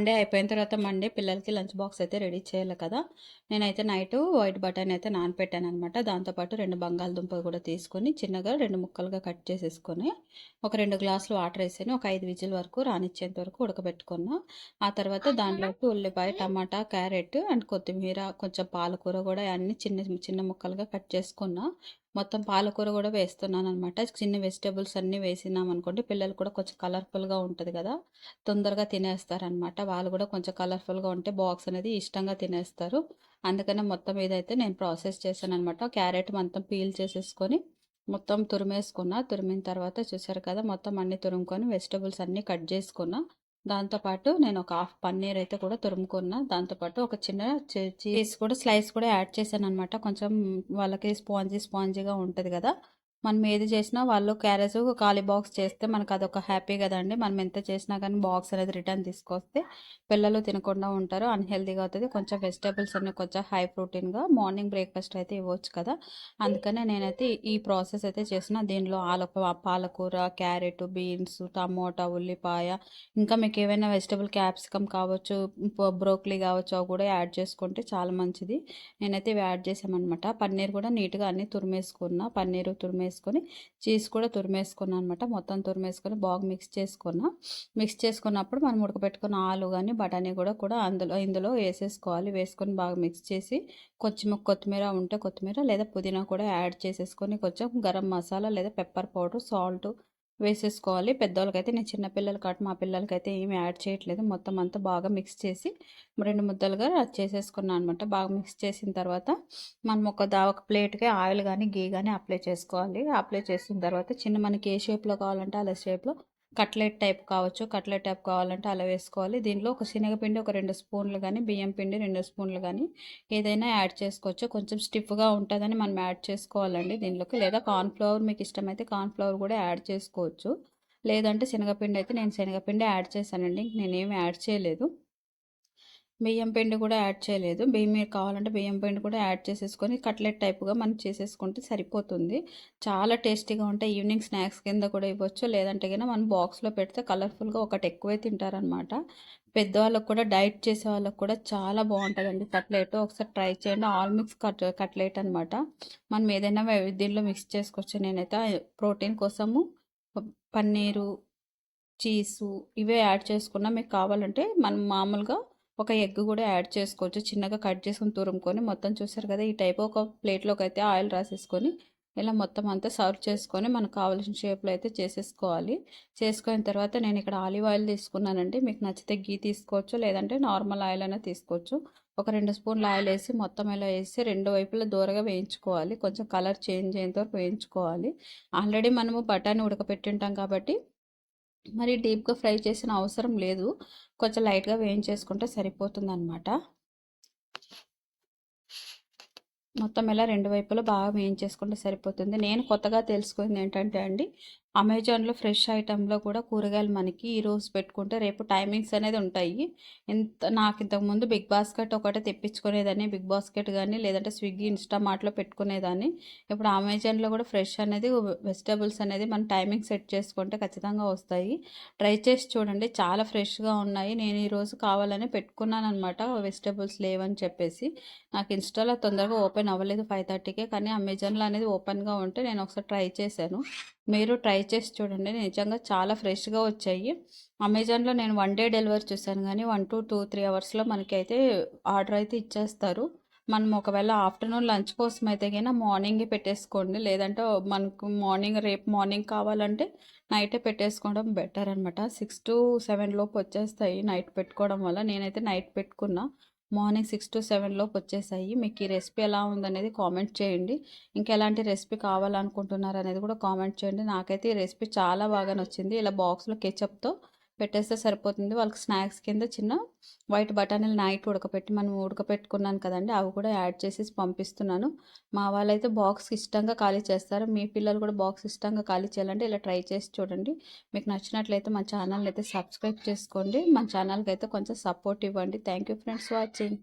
Monday అయిపోయిన తర్వాత Monday పిల్లలకి లంచ్ బాక్స్ అయితే రెడీ చేయాలి కదా. నేనైతే నైట్ వైట్ బటానీ అయితే నానపెట్టాను అనమాట దాంతోపాటు రెండు బంగాళదుంపలు కూడా తీసుకొని చిన్నగా రెండు ముక్కలుగా కట్ చేసేసుకొని ఒక రెండు గ్లాసులు వాటర్ వేసాను ఒక ఐదు విజిల్ వరకు రానిచ్చేంత వరకు ఉడకబెట్టుకున్నా. ఆ తర్వాత దాంట్లోకి ఉల్లిపాయ టమాటా క్యారెట్ అండ్ కొత్తిమీర కొంచెం పాలకూర కూడా అన్ని చిన్న చిన్న ముక్కలుగా కట్ చేసుకున్నా. మొత్తం పాలకూర కూడా వేస్తున్నాను అనమాట చిన్న వెజిటేబుల్స్ అన్నీ వేసినాం అనుకోండి పిల్లలు కూడా కొంచెం కలర్ఫుల్గా ఉంటుంది కదా తొందరగా తినేస్తారనమాట వాళ్ళు కూడా కొంచెం కలర్ఫుల్గా ఉంటే బాక్స్ అనేది ఇష్టంగా తినేస్తారు. అందుకనే మొత్తం ఏదైతే నేను ప్రాసెస్ చేశాను అనమాట క్యారెట్ మొత్తం పీల్ చేసేసుకొని మొత్తం తురిమేసుకున్నా తురిమిన తర్వాత చూసారు కదా మొత్తం అన్ని తురుముకొని వెజిటేబుల్స్ అన్నీ కట్ చేసుకున్నా దాంతోపాటు నేను ఒక హాఫ్ పన్నీర్ అయితే కూడా తురుముకున్నా. దాంతోపాటు ఒక చిన్న చీజ్ కూడా స్లైస్ కూడా యాడ్ చేశాను అనమాట కొంచెం వాళ్ళకి స్పాంజీ స్పాంజీగా ఉంటుంది కదా. మనం ఏది చేసినా వాళ్ళు క్యారేజ్ ఖాళీ బాక్స్ చేస్తే మనకు అదొక హ్యాపీ కదండి. మనం ఎంత చేసినా కానీ బాక్స్ అనేది రిటర్న్ తీసుకొస్తే పిల్లలు తినకుండా ఉంటారు అన్హెల్దీగా అవుతుంది. కొంచెం వెజిటేబుల్స్ అన్ని కొంచెం హై ప్రోటీన్గా మార్నింగ్ బ్రేక్ఫాస్ట్ అయితే ఇవ్వచ్చు కదా. అందుకనే నేనైతే ఈ ప్రాసెస్ అయితే చేసిన దీనిలో ఆల పాలకూర క్యారెట్ బీన్స్ టమోటా ఉల్లిపాయ ఇంకా మీకు ఏవైనా వెజిటేబుల్ క్యాప్సికమ్ కావచ్చు బ్రోక్లీ కావచ్చు అవి కూడా యాడ్ చేసుకుంటే చాలా మంచిది. నేనైతే ఇవి యాడ్ చేసామన్నమాట పన్నీర్ కూడా నీట్గా అన్ని తురిమేసుకున్నా. పన్నీరు తురిమే వేసుకొని చీజ్ కూడా తురిమేసుకున్నాను అనమాట మొత్తం తురిమేసుకొని బాగా మిక్స్ చేసుకున్నా. మిక్స్ చేసుకున్నప్పుడు మనం ఉడకబెట్టుకున్న ఆలు కానీ బఠానీ కూడా కూడా అందులో ఇందులో వేసేసుకోవాలి. వేసుకొని బాగా మిక్స్ చేసి కొంచెం కొత్తిమీర ఉంటే కొత్తిమీర లేదా పుదీనా కూడా యాడ్ చేసేసుకొని కొంచెం గరం మసాలా లేదా పెప్పర్ పౌడర్ సాల్ట్ వేసేసుకోవాలి. పెద్దవాళ్ళకైతే నేను చిన్నపిల్లలకి కాబట్టి మా పిల్లలకైతే ఏమి యాడ్ చేయట్లేదు. మొత్తం అంతా బాగా మిక్స్ చేసి రెండు ముద్దలుగా చేసేసుకున్నాను అనమాట బాగా మిక్స్ చేసిన తర్వాత మనం ఒక దా ఒక ప్లేట్కి ఆయిల్ కానీ గీ కానీ అప్లై చేసుకోవాలి. అప్లై చేసిన తర్వాత చిన్న మనకి ఏ షేప్లో కావాలంటే అలా షేప్లో కట్లెట్ టైప్ కావచ్చు. కట్లెట్ టైప్ కావాలంటే అలా వేసుకోవాలి. దీనిలో ఒక శనగపిండి ఒక రెండు స్పూన్లు కానీ బియ్యం పిండి రెండు స్పూన్లు కానీ ఏదైనా యాడ్ చేసుకోవచ్చు. కొంచెం స్టిఫ్గా ఉంటుందని మనం యాడ్ చేసుకోవాలండి దీనిలోకి లేదా కార్న్ఫ్లవర్ మీకు ఇష్టమైతే కార్న్ఫ్లవర్ కూడా యాడ్ చేసుకోవచ్చు. లేదంటే శనగపిండి అయితే నేను శనగపిండి యాడ్ చేశానండి. నేనేమి యాడ్ చేయలేదు. బియ్యం పిండి కూడా యాడ్ చేయలేదు. బియ్యం మీరు కావాలంటే బియ్యం పిండి కూడా యాడ్ చేసేసుకొని కట్లెట్ టైప్గా మనం చేసేసుకుంటే సరిపోతుంది. చాలా టేస్టీగా ఉంటాయి. ఈవినింగ్ స్నాక్స్ కింద కూడా ఇవ్వచ్చు. లేదంటే కన్నా మనం బాక్స్లో పెడితే కలర్ఫుల్గా ఒకటి ఎక్కువే తింటారనమాట. పెద్దవాళ్ళకు కూడా డైట్ చేసే వాళ్ళకు కూడా చాలా బాగుంటుందండి కట్లెట్. ఒకసారి ట్రై చేయండి. ఆల్ మిక్స్ కట్ కట్లెట్ అనమాట. మనం ఏదైనా దీనిలో మిక్స్ చేసుకోవచ్చు. నేనైతే ప్రోటీన్ కోసము పన్నీరు చీజు ఇవే యాడ్ చేసుకున్నా మీకు కావాలంటే మనం మామూలుగా ఒక ఎగ్ కూడా యాడ్ చేసుకోవచ్చు. చిన్నగా కట్ చేసుకుని తురుముకొని మొత్తం చూసారు కదా ఈ టైప్ ఒక ప్లేట్లోకి అయితే ఆయిల్ రాసేసుకొని ఇలా మొత్తం అంతా సర్వ్ చేసుకొని మనకు కావాల్సిన షేప్లో అయితే చేసేసుకోవాలి. చేసుకున్న తర్వాత నేను ఇక్కడ ఆలివ్ ఆయిల్ తీసుకున్నానండి. మీకు నచ్చితే గీ తీసుకోవచ్చు లేదంటే నార్మల్ ఆయిల్ అయినా తీసుకోవచ్చు. ఒక రెండు స్పూన్లు ఆయిల్ వేసి మొత్తం ఇలా వేసి రెండు వైపులా దూరగా వేయించుకోవాలి. కొంచెం కలర్ చేంజ్ అయ్యేంత వరకు వేయించుకోవాలి. ఆల్రెడీ మనము బఠానీ ఉడకపెట్టింటాం కాబట్టి మరి డీప్గా ఫ్రై చేసిన అవసరం లేదు. కొంచెం లైట్గా వేయించేసుకుంటే సరిపోతుంది అనమాట మొత్తం ఇలా రెండు వైపులా బాగా వేయించేసుకుంటే సరిపోతుంది. నేను కొత్తగా తెలుసుకుంది ఏంటంటే అండి అమెజాన్లో ఫ్రెష్ ఐటెంలో కూడా కూరగాయలు మనకి ఈరోజు పెట్టుకుంటే రేపు టైమింగ్స్ అనేది ఉంటాయి. ఇంత నాకు ఇంతకుముందు బిగ్ బాస్కెట్ ఒకటే తెప్పించుకునేదాన్ని. బిగ్ బాస్కెట్ కానీ లేదంటే స్విగ్గీ ఇన్స్టామార్ట్లో పెట్టుకునేదాన్ని. ఇప్పుడు అమెజాన్లో కూడా ఫ్రెష్ అనేది వెజిటేబుల్స్ అనేది మన టైమింగ్ సెట్ చేసుకుంటే ఖచ్చితంగా వస్తాయి. ట్రై చేసి చూడండి. చాలా ఫ్రెష్గా ఉన్నాయి. నేను ఈరోజు కావాలని పెట్టుకున్నాను అనమాట వెజిటేబుల్స్ లేవని చెప్పేసి. నాకు ఇన్స్టాలో తొందరగా ఓపెన్ అవ్వలేదు ఫైవ్ థర్టీకే కానీ అమెజాన్లో అనేది ఓపెన్గా ఉంటే నేను ఒకసారి ట్రై చేశాను. మీరు ట్రై చేసి చూడండి. నిజంగా చాలా ఫ్రెష్గా వచ్చాయి. అమెజాన్లో నేను వన్ డే డెలివరీ చూశాను కానీ వన్ టు టూ త్రీ అవర్స్లో మనకి అయితే ఆర్డర్ అయితే ఇచ్చేస్తారు. మనం ఒకవేళ ఆఫ్టర్నూన్ లంచ్ కోసం అయితే కన్నా మార్నింగే పెట్టేసుకోండి. లేదంటే మనకు మార్నింగ్ రేపు మార్నింగ్ కావాలంటే నైటే పెట్టేసుకోవడం బెటర్ అనమాట సిక్స్ టు సెవెన్ లోపు వచ్చేస్తాయి నైట్ పెట్టుకోవడం వల్ల. నేనైతే నైట్ పెట్టుకున్నా. మార్నింగ్ సిక్స్ టు సెవెన్లోపు వచ్చేసాయి. మీకు ఈ రెసిపీ ఎలా ఉందనేది కామెంట్ చేయండి. ఇంకా ఎలాంటి రెసిపీ కావాలనుకుంటున్నారు అనేది కూడా కామెంట్ చేయండి. నాకైతే ఈ రెసిపీ చాలా బాగా నచ్చింది. ఇలా బాక్స్లో కెచప్తో పెట్టేస్తే సరిపోతుంది. వాళ్ళకి స్నాక్స్ కింద చిన్న వైట్ బఠానీలు నైట్ ఉడకపెట్టి మనం ఉడకపెట్టుకున్నాను కదండి అవి కూడా యాడ్ చేసి పంపిస్తున్నాను. మా వాళ్ళైతే బాక్స్ ఇష్టంగా ఖాళీ చేస్తారు. మీ పిల్లలు కూడా బాక్స్ ఇష్టంగా ఖాళీ చేయాలంటే ఇలా ట్రై చేసి చూడండి. మీకు నచ్చినట్లయితే మా ఛానల్ అయితే సబ్స్క్రైబ్ చేసుకోండి. మా ఛానల్కి అయితే కొంచెం సపోర్ట్ ఇవ్వండి. Thank you friends watching.